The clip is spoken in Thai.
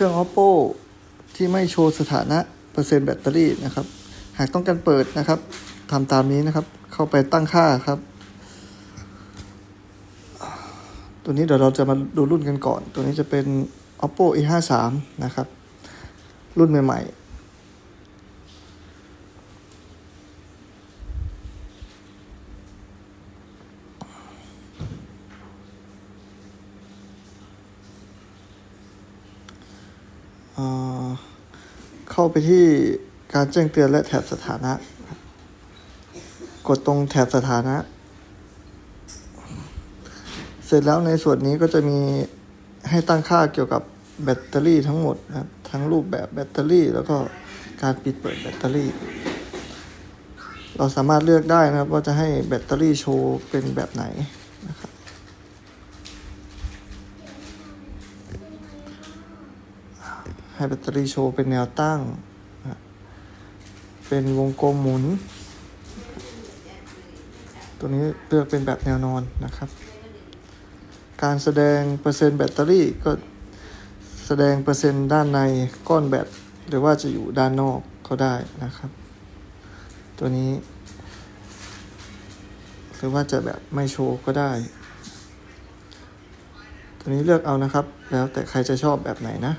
ครื่อง oppo ที่ไม่โชว์สถานะเปอร์เซ็นต์แบตเตอรี่นะครับ หากต้องการเปิดนะครับทำตามนี้นะครับ เข้าไปตั้งค่าครับ ตัวนี้เดี๋ยวเราจะมาดูรุ่นกันก่อน ตัวนี้จะเป็น oppo e 5 3นะครับ รุ่นใหม่ ๆ เข้าไปที่การแจ้งเตือนและแถบสถานะ กดตรงแถบสถานะ เสร็จแล้วในส่วนนี้ก็จะมีให้ตั้งค่าเกี่ยวกับแบตเตอรี่ทั้งหมดนะครับทั้งรูปแบบแบตเตอรี่ แล้วก็การปิดเปิดแบตเตอรี่ เราสามารถเลือกได้นะครับว่าจะให้แบตเตอรี่โชว์เป็นแบบไหนนะครับ ให้แบตเตอรี่โชว์เป็นแนวตั้ง เป็นวงกลมหมุน ตัวนี้เลือกเป็นแบบแนวนอนนะครับ การแสดงเปอร์เซ็นต์แบตเตอรี่ก็แสดงเปอร์เซ็นต์ด้านในก้อนแบตหรือว่าจะอยู่ด้านนอกก็ได้นะครับ ตัวนี้ หรือว่าจะแบบไม่โชว์ก็ได้ ตัวนี้เลือกเอานะครับ แล้วแต่ใครจะชอบแบบไหนนะ